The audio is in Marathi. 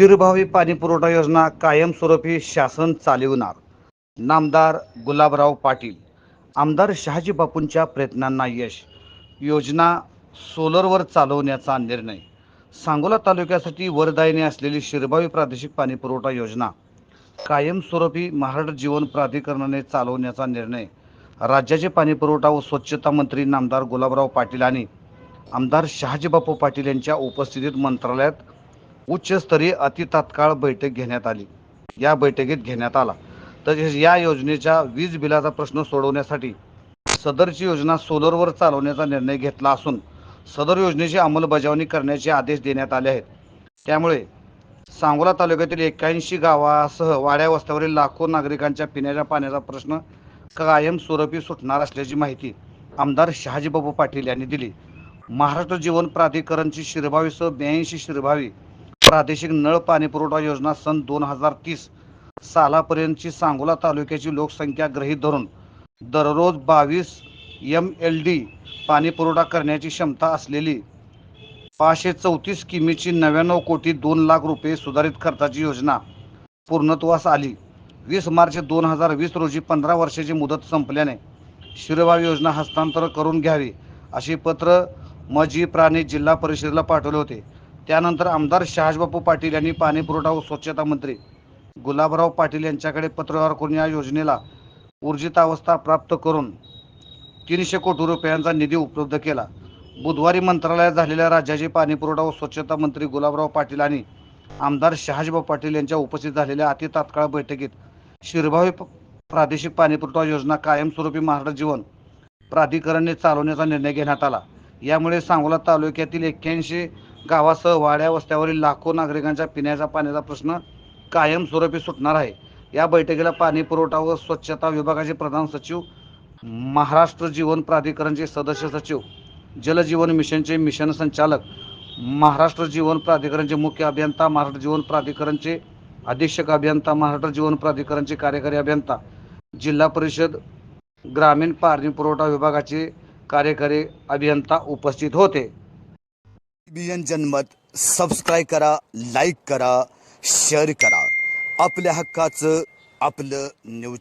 शिरभावी पाणी पुरवठा योजना कायमस्वरूपी शासन चालविणार. नामदार गुलाबराव पाटील आमदार शहाजी बापूंच्या प्रयत्नांना यश. योजना सोलरवर चालवण्याचा निर्णय. सांगोला तालुक्यासाठी वरदायिनी असलेली शिरभावी प्रादेशिक पाणी पुरवठा योजना कायमस्वरूपी महाराष्ट्र जीवन प्राधिकरणाने चालवण्याचा निर्णय. राज्याचे पाणी पुरवठा व स्वच्छता मंत्री नामदार गुलाबराव पाटील आणि आमदार शहाजीबापू पाटील यांच्या उपस्थितीत मंत्रालयात उच्चस्तरीय अतितात्काळ बैठक घेण्यात आली. या बैठकीत घेण्यात आला. तसेच या योजनेच्या वीज बिलाचा प्रश्न सोडवण्यासाठी सदरची योजना सोलरवर चालवण्याचा निर्णय घेतला असून सदर योजनेची अंमलबजावणी करण्याचे आदेश देण्यात आले आहेत. त्यामुळे सांगोला तालुक्यातील एक्क्याऐंशी गावासह वाड्या वस्त्यावरील लाखो नागरिकांच्या पिण्याच्या पाण्याचा प्रश्न कायमस्वरूपी सुटणार असल्याची माहिती आमदार शहाजीबाबू पाटील यांनी दिली. महाराष्ट्र जीवन प्राधिकरणची शिरभावीसह ब्याऐंशी शिरभावी प्रादेशिक नळ पाणी पुरवठा योजना सन दोन हजार तीस सालापर्यंतची सांगोला तालुक्याची लोकसंख्या गृहीत धरून दररोज बावीस एम एल डी पाणी पुरवठा करण्याची क्षमता असलेली पाचशे चौतीस किमीची नव्याण्णव कोटी दोन लाख रुपये सुधारित खर्चाची योजना पूर्णत्वास आली. वीस मार्च दोन हजार वीस रोजी पंधरा वर्षाची मुदत संपल्याने शिरभावी योजना हस्तांतर करून घ्यावी असे पत्र मजी प्राणी जिल्हा परिषदेला पाठवले होते. त्यानंतर आमदार शहाजबापू पाटील यांनी पाणी पुरवठा व स्वच्छता मंत्री गुलाबराव पाटील यांच्याकडे पत्रव्यवहार करून या योजनेला ऊर्जितावस्था प्राप्त करून तीनशे कोटी रुपयांचा निधी उपलब्ध केला. बुधवारी मंत्रालयात झालेल्या राज्याचे पाणी पुरवठा व स्वच्छता मंत्री गुलाबराव पाटील आणि आमदार शहाजीबाब पाटील यांच्या उपस्थित झालेल्या अति तात्काळ बैठकीत शिरभावी प्रादेशिक पाणी पुरवठा योजना कायमस्वरूपी महाराष्ट्र जीवन प्राधिकरणने चालवण्याचा निर्णय घेण्यात आला. यामुळे सांगोला तालुक्यातील एक्क्याऐंशी गावासह वाड्या वस्त्यावरील लाखो नागरिकांच्या पिण्याच्या पाण्याचा प्रश्न कायमस्वरूपी सुटणार आहे. या बैठकीला पाणी पुरवठा व स्वच्छता विभागाचे प्रधान सचिव महाराष्ट्र जीवन प्राधिकरणचे सदस्य सचिव जलजीवन मिशनचे मिशन संचालक महाराष्ट्र जीवन प्राधिकरणचे मुख्य अभियंता महाराष्ट्र जीवन प्राधिकरणचे अधीक्षक अभियंता महाराष्ट्र जीवन प्राधिकरणचे कार्यकारी अभियंता जिल्हा परिषद ग्रामीण पाणी पुरवठा विभागाचे कार्यकारी अभियंता उपस्थित होते. बीएन जनमत सबस्क्राईब करा लाईक करा शेअर करा. आपल्या हक्काचं आपलं न्यूज